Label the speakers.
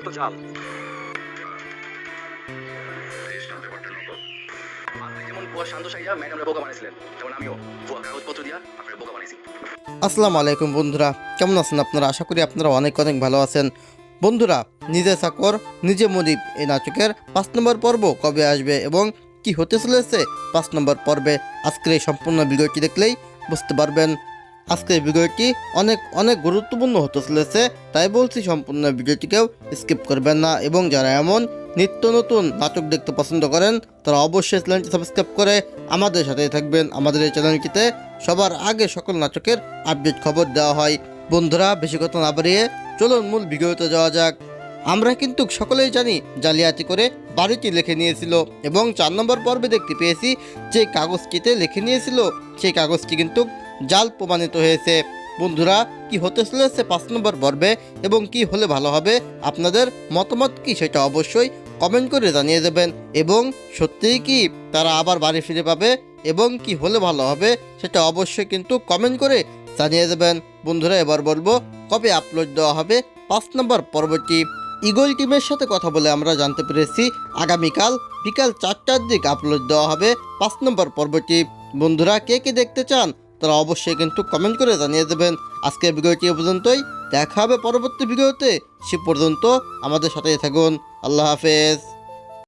Speaker 1: এ তো বানাইছি।
Speaker 2: আসসালামু আলাইকুম বন্ধুরা কেমন আছেন আপনারা? আশা করি আপনারা অনেক অনেক ভালো আছেন। বন্ধুরা নিজে চাকর নিজে মনিব এই নাটকের পাঁচ নম্বর পর্ব কবে আসবে এবং কি হতে চলেছে পাঁচ নম্বর পর্বে? আজকের এই সম্পূর্ণ ভিডিওটি দেখলেই বুঝতে পারবেন আজকের ভিডিওটি অনেক অনেক গুরুত্বপূর্ণ হতে চলেছে, তাই বলছি সম্পূর্ণ ভিডিওটিকেও স্কিপ করবেন না এবং যারা এমন নিত্য নতুন নাটক দেখতে পছন্দ করেন, তারা অবশ্যই চ্যানেলটি সাবস্ক্রাইব করে আমাদের সাথেই থাকবেন। আমাদের এই চ্যানেলটিতে সবার আগে সকল নাটকের আপডেট খবর দেওয়া হয়। বন্ধুরা, বেশি কথা না বাড়িয়ে চলুন মূল ভিডিওতে যাওয়া যাক। আমরা কিন্তু সকলেই জানি জালিয়াতি করে বাড়িটি লিখে নিয়েছিল এবং চার নম্বর পর্বে দেখতে পেয়েছি যে কাগজটিতে লিখে নিয়েছিল, সেই কাগজটি কিন্তু জাল প্রমাণিত হয়েছে। বন্ধুরা, কি হতে চলেছে পাঁচ নম্বর পর্বে এবং কি হলে ভালো হবে? আপনাদের মতামত কি সেটা অবশ্যই কমেন্ট করে জানিয়ে দেবেন। এবং সত্যিই কি তারা আবার বাড়ি ফিরে পাবে এবং কি হলে ভালো হবে সেটা অবশ্যই কিন্তু কমেন্ট করে জানিয়ে দেবেন। বন্ধুরা, এবার বলব কবে আপলোড দেওয়া হবে পাঁচ নম্বর পর্বটি। ইগল টিমের সাথে কথা বলে আমরা জানতে পেরেছি আগামীকাল বিকাল চারটার দিক আপলোড দেওয়া হবে পাঁচ নম্বর পর্বটি। বন্ধুরা, কে কে দেখতে চান তারা অবশ্যই কিন্তু কমেন্ট করে জানিয়ে দেবেন। আজকের ভিডিওটি এ পর্যন্তই। দেখা হবে পরবর্তী ভিডিওতে। সে পর্যন্ত আমাদের সাথেই থাকুন। আল্লাহ হাফেজ।